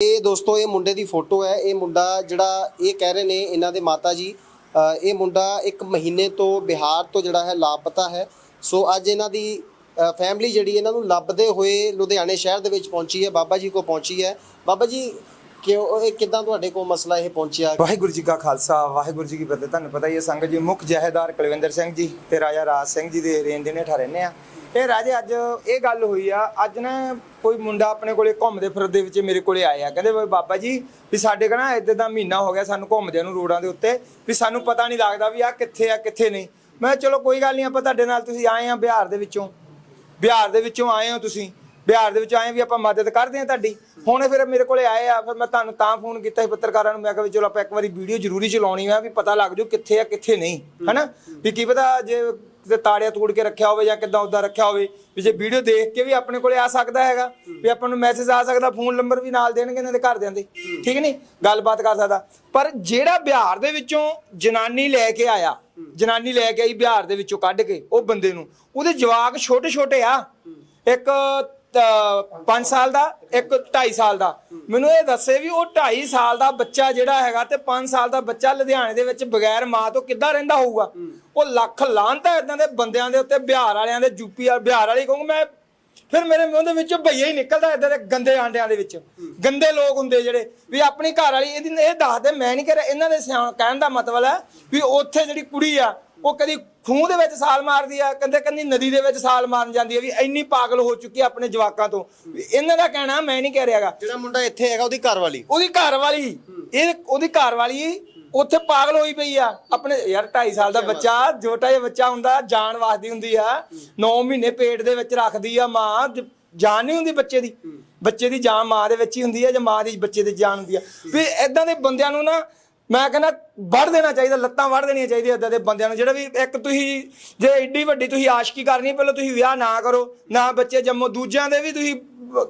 ਇਹ ਦੋਸਤੋ, ਇਹ ਮੁੰਡੇ ਦੀ ਫੋਟੋ ਹੈ। ਇਹ ਮੁੰਡਾ ਜਿਹੜਾ ਇਹ ਕਹਿ ਰਹੇ ਨੇ, ਇਹਨਾਂ ਦੇ ਮਾਤਾ ਜੀ ਇਹ ਮੁੰਡਾ ਇੱਕ ਮਹੀਨੇ ਤੋਂ ਬਿਹਾਰ ਤੋਂ ਜਿਹੜਾ ਹੈ, ਲਾਪਤਾ ਹੈ। ਸੋ ਅੱਜ ਇਹਨਾਂ ਦੀ ਫੈਮਿਲੀ ਜਿਹੜੀ ਇਹਨਾਂ ਨੂੰ ਲੱਭਦੇ ਹੋਏ ਲੁਧਿਆਣੇ ਸ਼ਹਿਰ ਦੇ ਵਿੱਚ ਪਹੁੰਚੀ ਹੈ, ਬਾਬਾ ਜੀ ਕੋ ਪਹੁੰਚੀ ਹੈ। ਬਾਬਾ ਜੀ, ਕਿਉਂ, ਇਹ ਕਿਦਾਂ ਤੁਹਾਡੇ ਕੋਲ ਮਸਲਾ ਇਹ ਪਹੁੰਚਿਆ? ਵਾਹਿਗੁਰੂ ਜੀ ਕਾ ਖਾਲਸਾ, ਵਾਹਿਗੁਰੂ ਜੀ ਕੀ ਫਤਿਹ। ਤੁਹਾਨੂੰ ਪਤਾ ਹੀ ਹੈ, ਸੰਗਤ ਜੀ, ਮੁੱਖ ਜਹੇਦਾਰ ਕੁਲਵਿੰਦਰ ਸਿੰਘ ਜੀ ਤੇ ਰਾਜਾ ਰਾਜ ਸਿੰਘ ਜੀ ਦੇ ਰੇਂਜ ਦੇ ਨੇ ਰਹਿੰਦੇ ਆ। ਇਹ ਰਾਜੇ ਅੱਜ ਇਹ ਗੱਲ ਹੋਈ ਆ, ਅੱਜ ਨਾ ਕੋਈ ਮੁੰਡਾ ਆਪਣੇ ਕੋਲੇ ਘੁੰਮਦੇ ਫਿਰਦੇ ਵਿੱਚ ਮੇਰੇ ਕੋਲੇ ਆਇਆ। ਕਹਿੰਦੇ ਵੀ ਬਾਬਾ ਜੀ, ਵੀ ਸਾਡੇ ਕਹਣਾ ਇੱਦਾਂ ਦਾ ਮਹੀਨਾ ਹੋ ਗਿਆ ਸਾਨੂੰ ਘੁੰਮਦਿਆਂ ਨੂੰ ਰੋਡਾਂ ਦੇ ਉੱਤੇ, ਵੀ ਸਾਨੂੰ ਪਤਾ ਨਹੀਂ ਲੱਗਦਾ ਵੀ ਆ ਕਿੱਥੇ ਆ, ਕਿੱਥੇ ਨਹੀਂ। ਮੈਂ ਕਿਹਾ, ਚਲੋ ਕੋਈ ਗੱਲ ਨਹੀਂ, ਆਪਾਂ ਤੁਹਾਡੇ ਨਾਲ ਤੁਸੀਂ ਆਏ ਆ ਬਿਹਾਰ ਦੇ ਵਿੱਚੋਂ। ਬਿਹਾਰ ਦੇ ਵਿੱਚੋਂ ਆਏ ਹੋ ਤੁਸੀਂ। ਬਿਹਾਰ ਦੇ ਵਿੱਚ ਆਏ ਵੀ ਆਪਾਂ ਮਦਦ ਕਰਦੇ ਹਾਂ ਤੁਹਾਡੀ। ਹੁਣ ਫਿਰ ਮੇਰੇ ਕੋਲੇ ਆਏ ਆ, ਫਿਰ ਮੈਂ ਤੁਹਾਨੂੰ ਤਾਂ ਫੋਨ ਕੀਤਾ ਸੀ ਪੱਤਰਕਾਰਾਂ ਨੂੰ, ਮੈਂ ਕਿਹਾ ਵੀ ਚਲੋ ਆਪਾਂ ਇੱਕ ਵਾਰੀ ਵੀਡੀਓ ਜ਼ਰੂਰੀ ਚਲਾਉਣੀ ਆ, ਵੀ ਪਤਾ ਲੱਗ ਜਾਊ ਕਿੱਥੇ ਆ, ਕਿੱਥੇ ਨਹੀਂ। ਹਨਾ? ਵੀ ਕੀ ਪਤਾ ਜੇ ਕਿਤੇ ਤਾੜਿਆ ਤੋੜ ਕੇ ਰੱਖਿਆ ਹੋਵੇ ਜਾਂ ਕਿੱਦਾਂ ਉਦਾਂ ਰੱਖਿਆ ਹੋਵੇ ਵੀ ਜੇ ਵੀਡੀਓ ਦੇਖ ਕੇ ਵੀ ਆਪਣੇ ਕੋਲੇ ਆ ਸਕਦਾ ਹੈਗਾ ਵੀ ਆਪਾਂ ਨੂੰ ਮੈਸੇਜ ਆ ਸਕਦਾ ਫੋਨ ਨੰਬਰ ਵੀ ਨਾਲ ਦੇਣਗੇ ਇਹਨਾਂ ਦੇ ਘਰਦਿਆਂ ਦੇ। ਠੀਕ ਨਹੀਂ? ਗੱਲਬਾਤ ਕਰ ਸਕਦਾ। ਪਰ ਜਿਹੜਾ ਬਿਹਾਰ ਦੇ ਵਿੱਚੋਂ ਜਨਾਨੀ ਲੈ ਕੇ ਆਇਆ ਜਨਾਨੀ ਲੈ ਕੇ ਆਈ ਬਿਹਾਰ ਦੇ ਵਿੱਚੋਂ ਕੱਢ ਕੇ ਉਹ ਬੰਦੇ ਨੂੰ ਉਹਦੇ ਜਵਾਕ ਛੋਟੇ ਛੋਟੇ ਆ ਇੱਕ 5 ਸਾਲ ਦਾ ਇੱਕ 2.5 ਸਾਲ ਦਾ। ਮੈਨੂੰ ਇਹ ਦੱਸੇ ਵੀ ਉਹ 2.5 ਸਾਲ ਦਾ ਬੱਚਾ ਜਿਹੜਾ ਹੈਗਾ ਤੇ 5 ਸਾਲ ਦਾ ਬੱਚਾ ਲੁਧਿਆਣੇ ਦੇ ਵਿੱਚ ਬਗੈਰ ਮਾਂ ਤੋਂ ਕਿੱਦਾਂ ਰਹਿੰਦਾ ਹੋਊਗਾ? ਉਹ ਲੱਖ ਲਾਂਤਾ ਇਦਾਂ ਦੇ ਬੰਦਿਆਂ ਦੇ ਉੱਤੇ ਬਿਹਾਰ ਵਾਲਿਆਂ ਦੇ ਯੂਪੀ ਆ ਬਿਹਾਰ ਵਾਲੀ ਕਹੂੰ ਮੈਂ ਫਿਰ ਮੇਰੇ ਮੂੰਹ ਦੇ ਵਿੱਚੋਂ ਭਈਆ ਹੀ ਨਿਕਲਦਾ ਇਦਾਂ ਦੇ ਗੰਦੇ ਆਂਡਿਆਂ ਦੇ ਵਿੱਚ। ਗੰਦੇ ਲੋਕ ਹੁੰਦੇ ਜਿਹੜੇ ਵੀ ਆਪਣੀ ਘਰ ਵਾਲੀ ਇਹਦੀ ਇਹ ਦੱਸਦੇ ਮੈਂ ਨਹੀਂ ਕਹਿ ਇਹਨਾਂ ਦੇ ਸਿਆਣ ਕਹਿਣ ਦਾ ਮਤਲਬ ਹੈ ਵੀ ਉੱਥੇ ਜਿਹੜੀ ਕੁੜੀ ਆ ਉਹ ਕਦੀ ਖੂਹ ਦੇ ਵਿੱਚ ਸਾਲ ਮਾਰਦੀ ਆ ਕਹਿੰਦੇ ਕੰਦੀ ਨਦੀ ਦੇ ਵਿੱਚ ਸਾਲ ਮਾਰਨ ਜਾਂਦੀ ਆ ਵੀ ਇੰਨੀ ਪਾਗਲ ਹੋ ਚੁੱਕੀ ਆ ਆਪਣੇ ਜਵਾਕਾਂ ਤੋਂ। ਇਹਨਾਂ ਦਾ ਕਹਿਣਾ ਮੈਂ ਨਹੀਂ ਕਹਿ ਰਿਹਾਗਾ ਜਿਹੜਾ ਮੁੰਡਾ ਇੱਥੇ ਹੈਗਾ ਉਹਦੀ ਘਰ ਵਾਲੀ। ਉਹਦੀ ਘਰ ਵਾਲੀ ਇਹ ਉਹਦੀ ਘਰ ਵਾਲੀ ਉੱਥੇ ਪਾਗਲ ਹੋਈ ਪਈ ਆ। ਆਪਣੇ ਯਾਰ 2.5 ਸਾਲ ਦਾ ਬੱਚਾ ਛੋਟਾ ਜਿਹਾ ਬੱਚਾ ਹੁੰਦਾ ਜਾਨ ਵਾਸਦੀ ਹੁੰਦੀ ਆ। 9 ਮਹੀਨੇ ਪੇਟ ਦੇ ਵਿੱਚ ਰੱਖਦੀ ਆ ਮਾਂ ਜ- ਜਾਨ ਨਹੀਂ ਹੁੰਦੀ ਬੱਚੇ ਦੀ। ਬੱਚੇ ਦੀ ਜਾਨ ਮਾਂ ਦੇ ਵਿੱਚ ਹੀ ਹੁੰਦੀ ਆ ਜਾਂ ਮਾਂ ਦੀ ਬੱਚੇ ਦੀ ਜਾਨ ਹੁੰਦੀ ਆ। ਵੀ ਇਦਾਂ ਦੇ ਬੰਦਿਆਂ ਨੂੰ ਨਾ ਮੈਂ ਕਹਿੰਦਾ ਵੜ ਦੇਣਾ ਚਾਹੀਦਾ, ਲੱਤਾਂ ਵੜ ਦੇਣੀਆਂ ਚਾਹੀਦੀਆਂ ਇਦਾਂ ਦੇ ਬੰਦਿਆਂ ਨੂੰ। ਜਿਹੜਾ ਵੀ ਇੱਕ ਤੁਸੀਂ ਜੇ ਏਡੀ ਵੱਡੀ ਤੁਸੀਂ ਆਸ਼ਕੀ ਕਰਨੀ, ਪਹਿਲਾਂ ਤੁਸੀਂ ਵਿਆਹ ਨਾ ਕਰੋ, ਨਾ ਬੱਚੇ ਜੰਮੋ, ਦੂਜਿਆਂ ਦੇ ਵੀ ਤੁਸੀਂ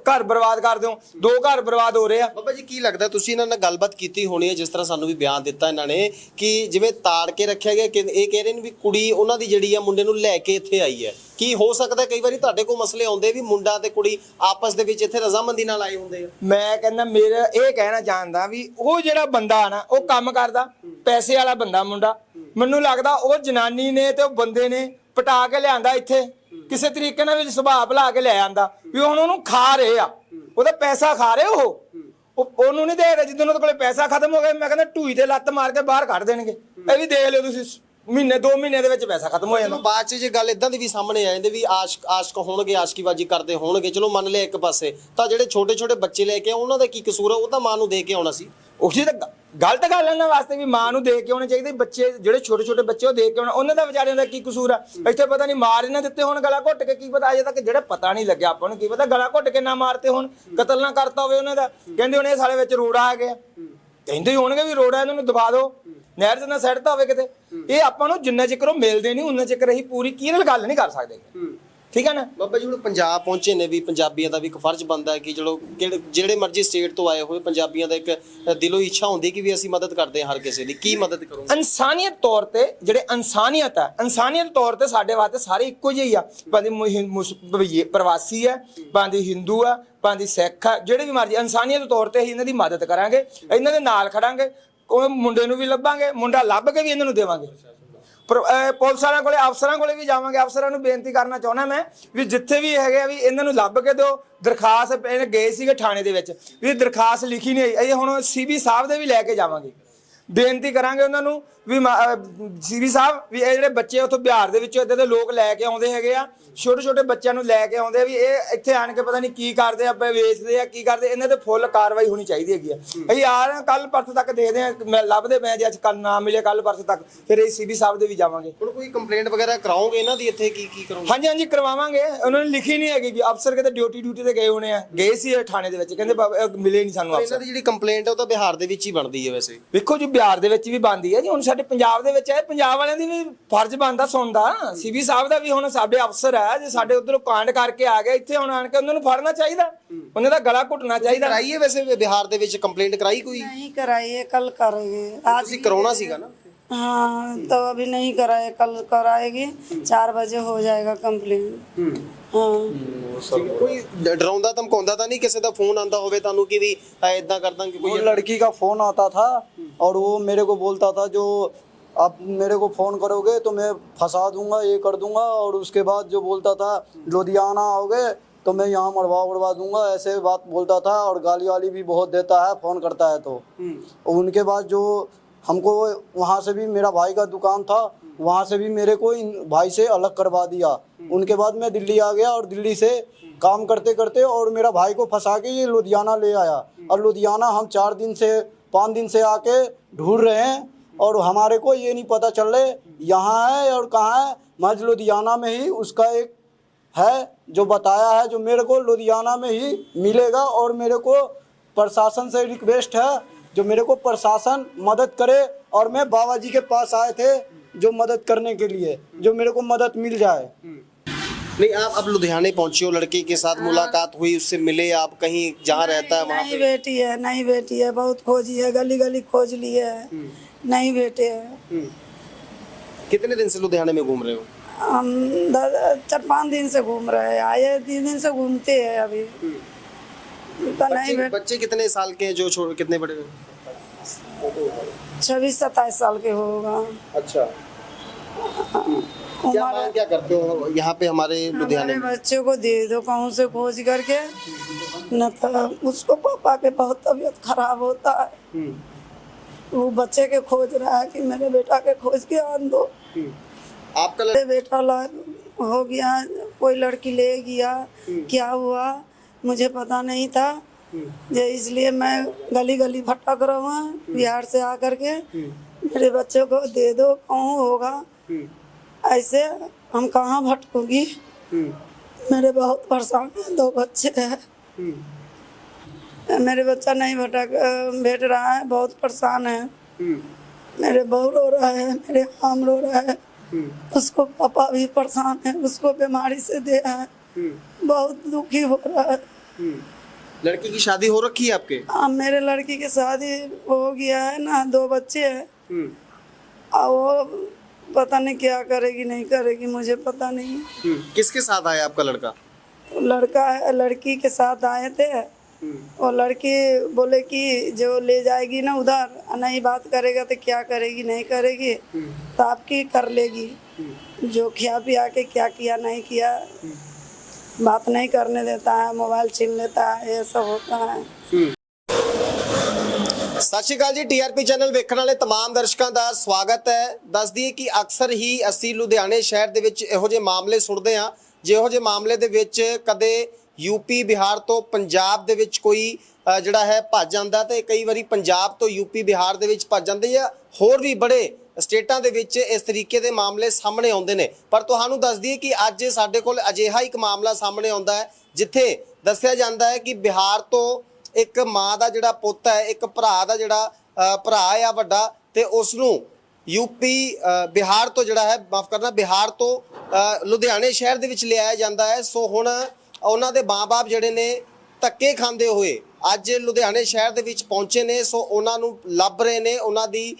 ਘਰ ਬਰਬਾਦ ਕਰ ਦਿਓ। ਦੋ ਘਰ ਬਰਬਾਦ ਹੋ ਰਹੇ ਆ। ਬਾਬਾ ਜੀ, ਕੀ ਲੱਗਦਾ ਤੁਸੀਂ ਇਹਨਾਂ ਨਾਲ ਗੱਲਬਾਤ ਕੀਤੀ ਹੋਣੀ ਹੈ, ਜਿਸ ਤਰ੍ਹਾਂ ਸਾਨੂੰ ਵੀ ਬਿਆਨ ਦਿੱਤਾ ਇਹਨਾਂ ਨੇ ਕਿ ਜਿਵੇਂ ਤਾੜ ਕੇ ਰੱਖਿਆ ਗਿਆ, ਕਿ ਇਹ ਕਹਿ ਰਹੇ ਨੇ ਵੀ ਕੁੜੀ ਉਹਨਾਂ ਦੀ ਜਿਹੜੀ ਆ ਮੁੰਡੇ ਨੂੰ ਲੈ ਕੇ ਇੱਥੇ ਆਈ ਹੈ। ਕੀ ਹੋ ਸਕਦਾ ਕਈ ਵਾਰੀ ਤੁਹਾਡੇ ਕੋਲ ਮਸਲੇ ਆਉਂਦੇ ਵੀ ਮੁੰਡਾ ਤੇ ਕੁੜੀ ਆਪਸ ਦੇ ਵਿੱਚ ਇੱਥੇ ਰਜ਼ਾਮੰਦੀ ਨਾਲ ਆਏ ਹੁੰਦੇ ਆ। ਮੈਂ ਕਹਿੰਦਾ ਮੇਰਾ ਇਹ ਕਹਿਣਾ ਚਾਹੁੰਦਾ ਵੀ ਉਹ ਜਿਹੜਾ ਬੰਦਾ ਨਾ, ਉਹ ਕੰਮ ਕਰਦਾ, ਪੈਸੇ ਵਾਲਾ ਬੰਦਾ ਮੁੰਡਾ। ਮੈਨੂੰ ਲੱਗਦਾ ਉਹ ਜਨਾਨੀ ਨੇ ਤੇ ਉਹ ਬੰਦੇ ਨੇ ਪਟਾ ਕੇ ਲਿਆਂਦਾ ਇੱਥੇ। ਕਿਸੇ ਤਰੀਕੇ ਨਾਲ ਵੀ ਸੁਭਾਅ ਭੁਲਾ ਕੇ ਲੈ ਆਂਦਾ ਵੀ ਹੁਣ ਉਹਨੂੰ ਖਾ ਰਹੇ ਆ। ਉਹਦਾ ਪੈਸਾ ਖਾ ਰਹੇ ਉਹ। ਉਹਨੂੰ ਨਹੀਂ ਦੇ ਰਹੇ, ਜਿੱਦਣ ਉਹਦੇ ਕੋਲੇ ਪੈਸਾ ਖਤਮ ਹੋ ਗਿਆ, ਮੈਂ ਕਹਿੰਦਾ ਢੂਈ ਤੇ ਲੱਤ ਮਾਰ ਕੇ ਬਾਹਰ ਕੱਢ ਦੇਣਗੇ। ਇਹ ਵੀ ਦੇਖ ਲਿਓ ਤੁਸੀਂ। ਮਹੀਨੇ ਦੋ ਮਹੀਨੇ ਦੇ ਵਿੱਚ ਪੈਸਾ ਖਤਮ ਹੋ ਜਾਂਦਾ। ਬਾਅਦ ਚ ਜੇ ਗੱਲ ਇਦਾਂ ਦੀ ਵੀ ਸਾਹਮਣੇ ਆ ਜਾਂਦੀ ਵੀ ਆਸ਼ਕ ਆਸ਼ਕ ਹੋਣਗੇ ਆਸ਼ਕੀਬਾਜੀ ਕਰਦੇ ਹੋਣਗੇ ਚਲੋ ਮੰਨ ਲਿਆ ਇੱਕ ਪਾਸੇ। ਤਾਂ ਜਿਹੜੇ ਛੋਟੇ ਛੋਟੇ ਬੱਚੇ ਲੈ ਕੇ ਆ ਉਹਨਾਂ ਦਾ ਕੀ ਕਸੂਰ ਆ? ਉਹ ਤਾਂ ਮਾਂ ਨੂੰ ਦੇ ਕੇ ਆਉਣਾ ਸੀ। ਉਹੀ ਤਾਂ ਗ- ਗਲਤ ਗੱਲ ਇਹਨਾਂ ਵਾਸਤੇ ਵੀ ਮਾਂ ਨੂੰ ਦੇ ਕੇ ਆਉਣੇ ਚਾਹੀਦੇ। ਬੱਚੇ ਜਿਹੜੇ ਛੋਟੇ ਛੋਟੇ ਬੱਚੇ ਉਹ ਦੇ ਕੇ ਆਉਣਾ। ਉਹਨਾਂ ਦਾ ਵਿਚਾਰਿਆਂ ਦਾ ਕੀ ਕਸੂਰ ਆ? ਇੱਥੇ ਪਤਾ ਨਹੀਂ ਮਾਰ ਇਹਨਾਂ ਦਿੱਤੇ ਹੁਣ ਗਲਾ ਘੁੱਟ ਕੇ ਕੀ ਪਤਾ? ਅਜੇ ਤੱਕ ਜਿਹੜਾ ਪਤਾ ਨਹੀਂ ਲੱਗਿਆ ਆਪਾਂ ਨੂੰ ਕੀ ਪਤਾ ਗਲਾ ਘੁੱਟ ਕੇ ਨਾ ਮਾਰਤੇ ਹੁਣ। ਕਤਲ ਨਾ ਕਰਤਾ ਹੋਵੇ ਉਹਨਾਂ ਦਾ। ਕਹਿੰਦੇ ਹੁਣ ਇਹ ਸਾਲੇ ਵਿੱਚ ਰੋੜਾ ਆ ਗਿਆ। ਕਹਿੰਦੇ ਹੋਣਗੇ ਵੀ ਰੋੜਾ ਇਹਨਾਂ ਨੂੰ ਦਬਾ ਦਿਓ। ਨਹਿਰ 'ਚ ਨਾ ਸੱਟਤਾ ਹੋਵੇ ਕਿਤੇ। ਇਹ ਆਪਾਂ ਨੂੰ ਜਿੰਨਾ ਚਿਰ ਉਹ ਮਿਲਦੇ ਨਹੀਂ ਉਹਨਾਂ ਚਿਰ ਅਸੀਂ ਪੂਰੀ ਕੀਰਲ ਗੱਲ ਨਹੀਂ ਕਰ ਸਕਦੇ। ਠੀਕ ਹੈ ਨਾ? ਬਾਬਾ ਜੀ ਹੁਣ ਪੰਜਾਬ ਪਹੁੰਚੇ ਨੇ ਵੀ ਪੰਜਾਬੀਆਂ ਦਾ ਵੀ ਇੱਕ ਫਰਜ਼ ਬਣਦਾ ਹੈ ਕਿ ਚਲੋ ਜਿਹੜੇ ਮਰਜ਼ੀ ਸਟੇਟ ਤੋਂ ਆਏ ਹੋਏ ਪੰਜਾਬੀਆਂ ਦਾ ਇੱਕ ਦਿਲੋਂ ਇੱਛਾ ਹੁੰਦੀ ਕਿ ਵੀ ਅਸੀਂ ਮਦਦ ਕਰਦੇ ਹਾਂ ਹਰ ਕਿਸੇ ਦੀ। ਕੀ ਮਦਦ ਕਰੋਗੇ? ਇਨਸਾਨੀਅਤ ਤੌਰ ਤੇ ਜਿਹੜੇ ਇਨਸਾਨੀਅਤ ਹੈ ਇਨਸਾਨੀਅਤ ਤੌਰ ਤੇ ਸਾਡੇ ਵਾਸਤੇ ਸਾਰੇ ਇੱਕੋ ਜਿਹੇ ਹੀ ਆ। ਭਾਵੇਂ ਪ੍ਰਵਾਸੀ ਹੈ ਭਾਵੇਂ ਹਿੰਦੂ ਆ ਭਾਵੇਂ ਸਿੱਖ ਆ ਜਿਹੜੇ ਵੀ ਮਰਜ਼ੀ। ਇਨਸਾਨੀਅਤ ਤੌਰ ਤੇ ਅਸੀਂ ਇਹਨਾਂ ਦੀ ਮਦਦ ਕਰਾਂਗੇ ਇਹਨਾਂ ਦੇ ਨਾਲ ਖੜਾਂਗੇ। ਉਹ ਮੁੰਡੇ ਨੂੰ ਵੀ ਲੱਭਾਂਗੇ, ਮੁੰਡਾ ਲੱਭ ਕੇ ਵੀ ਇਹਨਾਂ ਨੂੰ ਦੇਵਾਂਗੇ ਪੁਲਿਸ ਵਾਲਿਆਂ ਕੋਲੇ, ਅਫਸਰਾਂ ਕੋਲੇ ਵੀ ਜਾਵਾਂਗੇ। ਅਫਸਰਾਂ ਨੂੰ ਬੇਨਤੀ ਕਰਨਾ ਚਾਹੁੰਦਾ ਮੈਂ ਵੀ ਜਿੱਥੇ ਵੀ ਹੈਗੇ ਆ ਵੀ ਇਹਨਾਂ ਨੂੰ ਲੱਭ ਕੇ ਦਿਓ। ਦਰਖਾਸਤ ਗਏ ਸੀਗੇ ਥਾਣੇ ਦੇ ਵਿੱਚ। ਵੀ ਦਰਖਾਸਤ ਲਿਖੀ ਨਹੀਂ ਆਈ। ਇਹ ਹੁਣ ਸੀਬੀ ਸਾਹਿਬ ਦੇ ਵੀ ਲੈ ਕੇ ਜਾਵਾਂਗੇ। ਬੇਨਤੀ ਕਰਾਂਗੇ ਉਹਨਾਂ ਨੂੰ ਵੀ ਸੀਬੀ ਸਾਹਿਬ ਵੀ ਇਹ ਜਿਹੜੇ ਬੱਚੇ ਉੱਥੋਂ ਬਿਹਾਰ ਦੇ ਵਿੱਚੋਂ ਇੱਦਾਂ ਦੇ ਲੋਕ ਲੈ ਕੇ ਆਉਂਦੇ ਹੈਗੇ ਆ ਛੋਟੇ ਛੋਟੇ ਬੱਚਿਆਂ ਨੂੰ ਲੈ ਕੇ ਆਉਂਦੇ ਆ ਵੀ ਇਹ ਇੱਥੇ ਆਣ ਕੇ ਪਤਾ ਨਹੀਂ ਕੀ ਕਰਦੇ ਆ ਵੇਚਦੇ ਆ ਕੀ ਕਰਦੇ ਇਹਨਾਂ ਤੇ ਫੁੱਲ ਕਾਰਵਾਈ ਹੋਣੀ ਚਾਹੀਦੀ ਹੈਗੀ ਆ। ਅਸੀਂ ਆ ਰਹੇ ਕੱਲ ਪਰਸੋਂ ਤੱਕ ਦੇਖਦੇ ਆ ਮੈਂ ਲੱਭਦੇ ਪਏ ਜੇ ਅੱਜ ਕੱਲ ਨਾ ਮਿਲੇ ਕੱਲ ਪਰਸੋਂ ਤੱਕ ਫਿਰ ਇਹ ਸੀਬੀ ਸਾਹਿਬ ਦੇ ਵੀ ਜਾਵਾਂਗੇ। ਹੁਣ ਕੋਈ ਕੰਪਲੇਂਟ ਵਗੈਰਾ ਕਰਾਓਗੇ ਇਹਨਾਂ ਦੀ ਇੱਥੇ ਕੀ ਕੀ ਕਰੋਗੇ? ਹਾਂਜੀ ਹਾਂਜੀ ਕਰਵਾਵਾਂਗੇ। ਉਹਨਾਂ ਨੇ ਲਿਖੀ ਨਹੀਂ ਹੈਗੀ ਵੀ ਅਫਸਰ ਕਿਤੇ ਡਿਊਟੀ ਡਿਊਟੀ ਤੇ ਗਏ ਹੋਣੇ ਆ ਗਏ ਸੀ ਥਾਣੇ ਦੇ ਵਿੱਚ ਕਹਿੰਦੇ ਮਿਲੇ ਨਹੀਂ ਸਾਨੂੰ ਅਫਸਰ ਇਹਨਾਂ ਦੀ ਜਿਹੜੀ ਕੰਪਲੇਂਟ ਹੈ ਉਹ ਤਾਂ ਬਿਹਾਰ ਦੇ ਵਿੱਚ ਹੀ ਬਣਦੀ ਹੈ ਵੈਸੇ। ਵੇਖੋ ਜੀ ਪਿਆਰ ਦੇ ਵਿੱਚ ਵੀ ਬੰਦੀ ਹੈ ਜੀ। ਹੁਣ ਸਾਡੇ ਪੰਜਾਬ ਦੇ ਵਿੱਚ ਹੈ ਪੰਜਾਬ ਵਾਲਿਆਂ ਦੀ ਵੀ ਫਰਜ਼ ਬੰਦਾ ਸੁਣਦਾ ਸੀਵੀ ਸਾਹਿਬ ਦਾ ਵੀ ਹੁਣ ਸਾਡੇ ਅਫਸਰ ਹੈ ਜੇ ਸਾਡੇ ਉਧਰੋਂ ਕਾਂਡ ਕਰਕੇ ਆ ਗਿਆ ਇੱਥੇ ਹੁਣ ਆਣ ਕੇ ਉਹਨਾਂ ਨੂੰ ਫੜਨਾ ਚਾਹੀਦਾ। ਉਹਨਾਂ ਦਾ ਗਲਾ ਘੁੱਟਣਾ ਚਾਹੀਦਾ। ਕਰਾਈਏ ਵੈਸੇ ਬਿਹਾਰ ਦੇ ਵਿੱਚ ਕੰਪਲੇਂਟ ਕਰਾਈ ਕੋਈ? ਨਹੀਂ ਕਰਾਈਏ ਕੱਲ ਕਰਾਈਏ ਅੱਜ ਕਰਾਉਣਾ ਸੀਗਾ ਨਾ? हाँ तो अभी नहीं कराए कल कराएगी चार बजे हो जाएगा कंप्लेन हाँ ਕੋਈ ਡ- ਡਰਾਉਂਦਾ ਧਮਕਾਉਂਦਾ ਤਾਂ ਨਹੀਂ ਕਿਸੇ ਦਾ ਫੋਨ ਆਂਦਾ ਹੋਵੇ ਤੁਹਾਨੂੰ ਕਿ ਵੀ ਇਦਾਂ ਕਰ ਦਾਂਗੇ वो ਕੋਈ लड़की का फोन आता था और वो मेरे को बोलता था जो आप मेरे को फोन करोगे तो मैं फंसा दूंगा ये कर दूंगा और उसके बाद जो बोलता था लुधियाना आओगे तो मैं यहाँ मरवा उड़वा दूंगा ऐसे बात बोलता था और गाली वाली भी बहुत देता है फोन करता है तो और उनके बाद जो हमको वहाँ से भी मेरा भाई का दुकान था, वहाँ से भी मेरे को इन भाई से अलग करवा दिया। उनके बाद मैं दिल्ली आ गया और दिल्ली से काम करते करते और मेरा भाई को फंसा के ये लुधियाना ले आया। और लुधियाना हम चार दिन से, पाँच दिन से आके ढूंढ रहे हैं और हमारे को ये नहीं पता चल रहे यहाँ है और कहाँ है। मज लुधियाना में ही उसका एक है जो बताया है, जो मेरे को लुधियाना में ही मिलेगा और मेरे को प्रशासन से रिक्वेस्ट है जो मेरे को प्रशासन मदद करे और मैं बाबा जी के पास आए थे जो मदद करने के लिए जो मेरे को मदद मिल जाए। नहीं आप अब लुधियाने पहुँचे हो लड़के के साथ मुलाकात हुई उससे मिले आप कहीं जहाँ रहता है वहाँ नहीं बेटी है नहीं बेटी है बहुत खोजी है गली गली खोज ली है। नहीं बेटे। है हम्म। कितने दिन से लुधियाने में घूम रहे हो? हम चार पाँच दिन से घूम रहे हैं आए तीन दिन से घूमते हैं अभी। तो नहीं बच्चे, बच्चे कितने साल के हैं जो छोड़ कितने बड़े हैं? छब्बीस सत्ताईस साल के होगा। अच्छा। क्या मांग क्या करते हो यहाँ पे हमारे लुधियाने में? बच्चे को दे दो कहूँ से खोज करके। न तो उसको पापा के बहुत तबीयत खराब होता है। हम्म, वो बच्चे के खोज रहा है कि मेरे बेटा के खोज के आन दो। हम्म। आपका. मेरे बेटा ला हो गया कोई लड़की ले गया। क्या हुआ? मुझे पता नहीं था। ये इसलिए मैं गली गली भटक रहा हूँ बिहार से आकर के मेरे बच्चे को दे दो, कहूँ होगा। ऐसे हम कहाँ भटकूँगी? मेरे बहुत परेशान हैं, दो बच्चे हैं। मेरे बच्चा नहीं भटक भेट रहा है, बहुत परेशान है। मेरे बहू रो रहा है, मेरे हम रो रहा है। उसको पापा भी परेशान है, उसको बीमारी से दे है। बहुत दुखी हो रहा है। लड़की की शादी हो रखी है आपके? अब मेरे लड़की की शादी हो गया है ना दो बच्चे हैं। हम्म, और वो पता नहीं क्या करेगी नहीं करेगी मुझे पता नहीं। हम्म। किसके साथ आया आपका लड़का? लड़का है लड़की के साथ आए थे। हम्म, और लड़की बोले कि जो ले जाएगी ना उधर नहीं बात करेगा तो क्या करेगी नहीं करेगी तो आपकी कर लेगी। जो खिया पिया के क्या किया नहीं किया बात नहीं करने देता है मोबाइल छीन लेता है ये सब होता है ਸਤਿ ਸ਼੍ਰੀ ਅਕਾਲ ਜੀ ਟੀਆਰਪੀ ਚੈਨਲ ਵੇਖਣ ਵਾਲੇ तमाम ਦਰਸ਼ਕਾਂ ਦਾ ਸਵਾਗਤ ਹੈ ਦੱਸ ਦਈਏ ਕਿ ਅਕਸਰ ਹੀ ਅਸੀਂ ਲੁਧਿਆਣੇ ਸ਼ਹਿਰ ਦੇ ਵਿੱਚ ਇਹੋ ਜਿਹੇ ਮਾਮਲੇ ਸੁਣਦੇ ਹਾਂ ਜਿਹੋ ਜਿਹੇ ਮਾਮਲੇ ਦੇ ਵਿੱਚ ਕਦੇ ਯੂਪੀ ਬਿਹਾਰ ਤੋਂ ਪੰਜਾਬ ਦੇ ਵਿੱਚ ਕੋਈ ਅ, ਜਿਹੜਾ ਹੈ ਭੱਜ ਜਾਂਦਾ ਤੇ ਕਈ ਵਾਰੀ ਪੰਜਾਬ ਤੋਂ ਯੂਪੀ ਬਿਹਾਰ ਦੇ ਵਿੱਚ ਭੱਜ ਜਾਂਦੇ ਜਾਂ ਹੋਰ ਵੀ ਬੜੇ ਸਟੇਟਾਂ ਦੇ ਵਿੱਚ ਇਸ ਤਰੀਕੇ ਦੇ ਮਾਮਲੇ ਸਾਹਮਣੇ ਆਉਂਦੇ ਨੇ। ਪਰ ਤੁਹਾਨੂੰ ਦੱਸ ਦਈਏ ਕਿ ਅੱਜ ਸਾਡੇ ਕੋਲ ਅਜਿਹਾ ਇੱਕ ਮਾਮਲਾ ਸਾਹਮਣੇ ਆਉਂਦਾ ਹੈ ਜਿੱਥੇ ਦੱਸਿਆ ਜਾਂਦਾ ਹੈ ਕਿ ਬਿਹਾਰ ਤੋਂ ਇੱਕ ਮਾਂ ਦਾ ਜਿਹੜਾ ਪੁੱਤ ਹੈ ਇੱਕ ਭਰਾ ਦਾ ਜਿਹੜਾ ਭਰਾ ਆ ਵੱਡਾ ਤੇ ਉਸ ਨੂੰ ਯੂਪੀ ਅ, ਬਿਹਾਰ ਤੋਂ ਜਿਹੜਾ ਹੈ ਮਾਫ ਕਰਨਾ ਬਿਹਾਰ ਤੋਂ ਲੁਧਿਆਣੇ ਸ਼ਹਿਰ ਦੇ ਵਿੱਚ ਲਿਆਇਆ ਜਾਂਦਾ ਹੈ। ਸੋ ਹੁਣ ਉਹਨਾਂ ਦੇ ਮਾਪੇ ਜਿਹੜੇ ਨੇ ਧੱਕੇ ਖਾਂਦੇ ਹੋਏ ਅੱਜ ਲੁਧਿਆਣੇ ਸ਼ਹਿਰ ਦੇ ਵਿੱਚ ਪਹੁੰਚੇ ਨੇ ਸੋ ਉਹਨਾਂ ਨੂੰ ਲੱਭ ਰਹੇ ਨੇ ਉਹਨਾਂ ਦੀ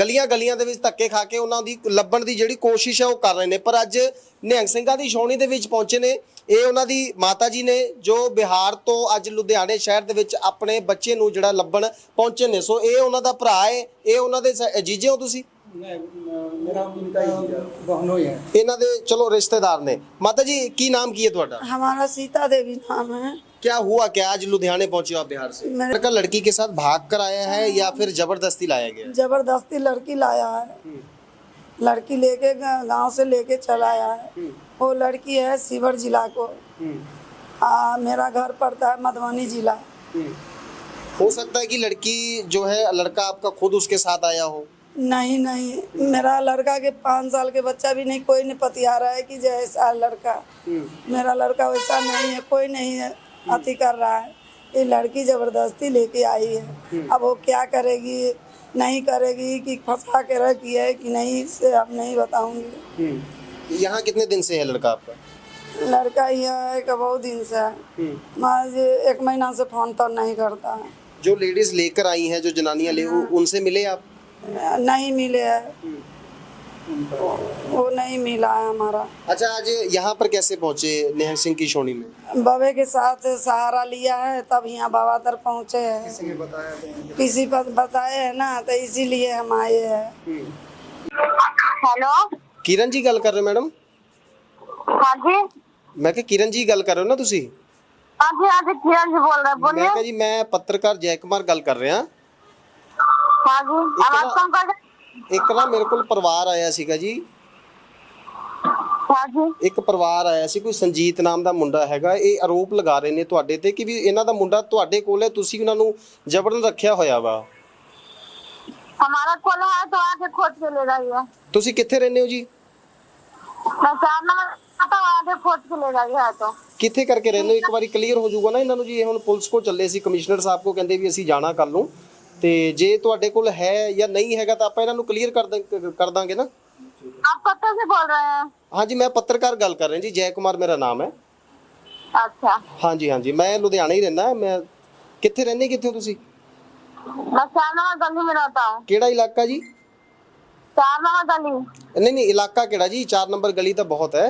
ਗਲੀਆਂ ਗਲੀਆਂ ਦੇ ਵਿੱਚ ਧੱਕੇ ਖਾ ਕੇ ਉਹਨਾਂ ਦੀ ਲੱਭਣ ਦੀ ਜਿਹੜੀ ਕੋਸ਼ਿਸ਼ ਹੈ ਉਹ ਕਰ ਰਹੇ ਨੇ। ਪਰ ਅੱਜ ਨਿਹੰਗ ਸਿੰਘਾਂ ਦੀ ਛਾਉਣੀ ਦੇ ਵਿੱਚ ਪਹੁੰਚੇ ਨੇ। ਇਹ ਉਹਨਾਂ ਦੀ ਮਾਤਾ ਜੀ ਨੇ ਜੋ ਬਿਹਾਰ ਤੋਂ ਅੱਜ ਲੁਧਿਆਣੇ ਸ਼ਹਿਰ ਦੇ ਵਿੱਚ ਆਪਣੇ ਬੱਚੇ ਨੂੰ ਜਿਹੜਾ ਲੱਭਣ ਪਹੁੰਚੇ ਨੇ। ਸੋ ਇਹ ਉਹਨਾਂ ਦਾ ਭਰਾ ਹੈ। ਇਹ ਉਹਨਾਂ ਦੇ ਜੀਜੇ ਹੋ ਤੁਸੀਂ? ਇਹਨਾਂ ਦੇ ਚਲੋ ਰਿਸ਼ਤੇਦਾਰ ਨੇ। ਮਾਤਾ ਜੀ ਕੀ ਨਾਮ ਕੀ ਹੈ ਤੁਹਾਡਾ? ਹਮਾਰਾ ਸੀਤਾ ਦੇਵੀ ਨਾਮ ਹੈ। क्या हुआ? क्या आज लुधियाने पहुँचे आप बिहार से? लड़का लड़की के साथ भाग कर आया है या फिर ज़बरदस्ती लाया गया? है? ज़बरदस्ती लड़की लाया है। लड़की लेके ग- गाँव से लेके चलाया है। वो लड़की है सीवर जिला को। आ, मेरा घर पड़ता है मधुबनी जिला। हो सकता है कि लड़की जो है लड़का आपका खुद उसके साथ आया हो। नहीं नहीं। मेरा लड़का के पाँच साल के बच्चा भी नहीं। कोई नहीं पतिया रहा है कि जैसा लड़का। मेरा लड़का वैसा नहीं है कोई नहीं है। अति कर रहा है। ये लड़की ज़बरदस्ती लेके आई है। अब वो क्या करेगी नहीं करेगी कि फंसा के रखी है कि नहीं से अब नहीं बताऊँगी। यहाँ कितने दिन से है लड़का आपका? लड़का यह है कि बहुत दिन से है। मैं एक महीना से फ़ोन तो नहीं करता। है जो लेडीज़ लेकर आई हैं जो जनानियाँ ले उनसे मिले आप? नहीं मिले है। वो नहीं मिला है हमारा। अच्छा आज यहाँ पर कैसे पहुँचे नेहर सिंह की छोड़ी में? बाबे के साथ सहारा लिया है तब यहाँ बाबा तर पहुँचे है। तो किसी पर बताए है ना तो इसीलिए हम आए हैं। हेलो। किरण जी गल कर रहे मैडम? हाँ जी। मैं किरण जी गल कर रहे हो ना तुसी? हाँ जी हाँ जी किरण जी बोल रहे बोलिए। मैं मैं पत्रकार जय कुमार गल कर रहा हाँ। जी आवाज़ कम कर ਇੱਕ ਨਾ ਮੇਰੇ ਕੋਲ ਪਰਿਵਾਰ ਆਇਆ ਸੀਗਾ ਜੀ ਹਾਂਜੀ ਇੱਕ ਪਰਿਵਾਰ ਆਇਆ ਸੀ ਕੋਈ ਸੰਜੀਤ ਨਾਮ ਦਾ ਮੁੰਡਾ ਹੈਗਾ ਇਹ ਆਰੋਪ ਲਗਾ ਰਹੇ ਨੇ ਤੁਹਾਡੇ ਤੇ ਕਿ ਵੀ ਇਹਨਾਂ ਦਾ ਮੁੰਡਾ ਤੁਹਾਡੇ ਕੋਲ ਹੈ ਤੁਸੀਂ ਉਹਨਾਂ ਨੂੰ ਜ਼ਬਰਨ ਰੱਖਿਆ ਹੋਇਆ ਵਾ हमारा कॉल है तो आके खोज के ले जाइए ਤੁਸੀਂ ਕਿੱਥੇ ਰਹਿੰਦੇ ਹੋ ਜੀ मैं चार नंबर आता हूँ आके खोज के ले जाइए है तो ਕਿੱਥੇ ਕਰਕੇ ਰਹਿੰਦੇ ਹੋ ਇੱਕ ਵਾਰੀ ਕਲੀਅਰ ਹੋ ਜਾਊਗਾ ਨਾ ਇਹਨਾਂ ਨੂੰ ਜੀ ਇਹ ਹੁਣ ਪੁਲਿਸ ਕੋ ਚੱਲੇ ਸੀ ਕਮਿਸ਼ਨਰ ਸਾਹਿਬ ਕੋ ਕਹਿੰਦੇ ਵੀ ਅਸੀਂ ਜਾਣਾ ਕੱਲ ਨੂੰ ਤੇ ਜੇ ਤੁਹਾਡੇ ਕੋਲ ਹੈ ਜਾਂ ਨਹੀਂ ਹੈਗਾ ਤਾਂ ਆਪਾਂ ਇਹਨਾਂ ਨੂੰ ਕਲੀਅਰ ਕਰ ਦਾਂ- ਕਰ ਦਾਂਗੇ ਨਾ आप कब से बोल रहे हैं ਹਾਂਜੀ ਮੈਂ ਪੱਤਰਕਾਰ ਗੱਲ ਕਰ ਰਿਹਾ ਜੀ ਜੈ ਕੁਮਾਰ ਮੇਰਾ ਨਾਮ ਹੈ अच्छा ਹਾਂਜੀ ਹਾਂਜੀ ਮੈਂ ਲੁਧਿਆਣਾ ਹੀ ਰਹਿੰਦਾ ਮੈਂ ਕਿੱਥੇ ਰਹਿੰਦੇ ਕਿੱਥੇ ਹੋ ਤੁਸੀਂ मैं चार नंबर गली में रहता हूँ ਕਿਹੜਾ ਇਲਾਕਾ ਜੀ चार नंबर गली ਨਹੀਂ ਨਹੀਂ ਇਲਾਕਾ ਕਿਹੜਾ ਜੀ 4 ਨੰਬਰ ਗਲੀ ਤਾਂ ਬਹੁਤ ਹੈ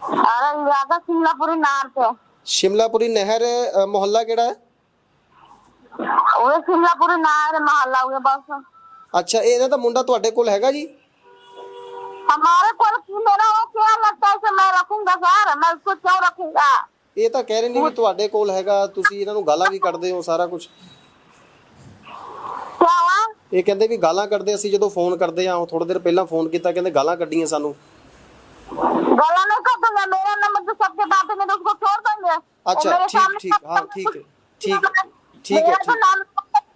अरे इलाका शिमलापुरी नार पे ਸ਼ਿਮਲਾਪੁਰੀ ਨਹਿਰ ਅ, ਮੁਹੱਲਾ ਕਿਹੜਾ ਹੈ वो शिमलापुरी नार मोहल्ला हुए बस ਅੱਛਾ ਇਹ ਇਹਨਾਂ ਦਾ ਮੁੰਡਾ ਤੁਹਾਡੇ ਕੋਲ ਹੈਗਾ ਜੀ हमारे कॉल मेरा वो क्या लगता है कि मैं रखूंगा सर मैं उसको क्यों रखूंगा ਇਹ ਤਾਂ ਕਹਿ ਰਹੇ ਨੇ ਵੀ ਤੁਹਾਡੇ ਕੋਲ ਹੈਗਾ ਤੁਸੀਂ ਇਹਨਾਂ ਨੂੰ ਗਾਲਾਂ ਵੀ ਕੱਢਦੇ ਹੋ ਸਾਰਾ ਕੁਝ क्या हुआ ਇਹ ਕਹਿੰਦੇ ਵੀ ਗਾਲਾਂ ਕੱਢਦੇ ਅਸੀਂ ਜਦੋਂ ਫੋਨ ਕਰਦੇ ਆ ਥੋੜਾ ਦੇਰ ਪਹਿਲਾਂ ਫੋਨ ਕੀਤਾ ਕਹਿੰਦੇ ਗਾਲਾਂ ਕੱਢੀਆਂ ਸਾਨੂੰ गला नहीं कर दूंगा मेरा नंबर तो सबके बातें में तो उसको छोड़ देंगे अच्छा, और मेरे ठीक, सामने ठीक, सब हाँ, कुछ- ठीक है, ठीक है, ठीक है, मेरा तो ठीक। नाम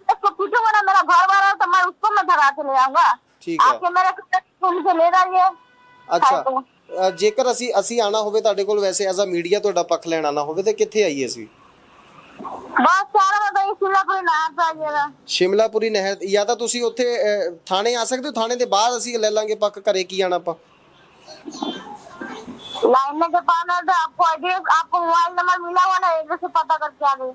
उसको पीटूंगा ना मेरा घर वाला है तो मैं उसको मैं भगा के ले आऊंगा ठीक है। आके मेरे घर सुन के ले जाइए ਅੱਛਾ हाँ, तो- ਅ, ਜੇਕਰ ਅਸੀਂ ਅਸੀਂ ਆਣਾ ਹੋਵੇ ਤੁਹਾਡੇ ਕੋਲ ਵੈਸੇ ਐਜ਼ ਅ ਮੀਡੀਆ ਤੁਹਾਡਾ ਪੱਖ ਲੈਣ ਆਣਾ ਹੋਵੇ ਤੇ ਕਿੱਥੇ ਆਈਏ ਅਸੀਂ बस चार में तो शिमला कोई नहा जाइएगा ਸ਼ਿਮਲਾਪੁਰੀ ਨਹਿਰ ਜਾਂ ਤਾਂ ਤੁਸੀਂ ਉੱਥੇ ਅ, ਥਾਣੇ ਆ ਸਕਦੇ ਹੋ ਥਾਣੇ ਦੇ ਬਾਹਰ ਅਸੀਂ ਲੈ ਲਾਂਗੇ ਪੱਕ ਘਰੇ ਕੀ ਆਣਾ ਆਪਾਂ लाइन में के पास है तो आपको एड्रेस आपको मोबाइल नंबर मिला हुआ ना एड्रेस से पता करके आ गए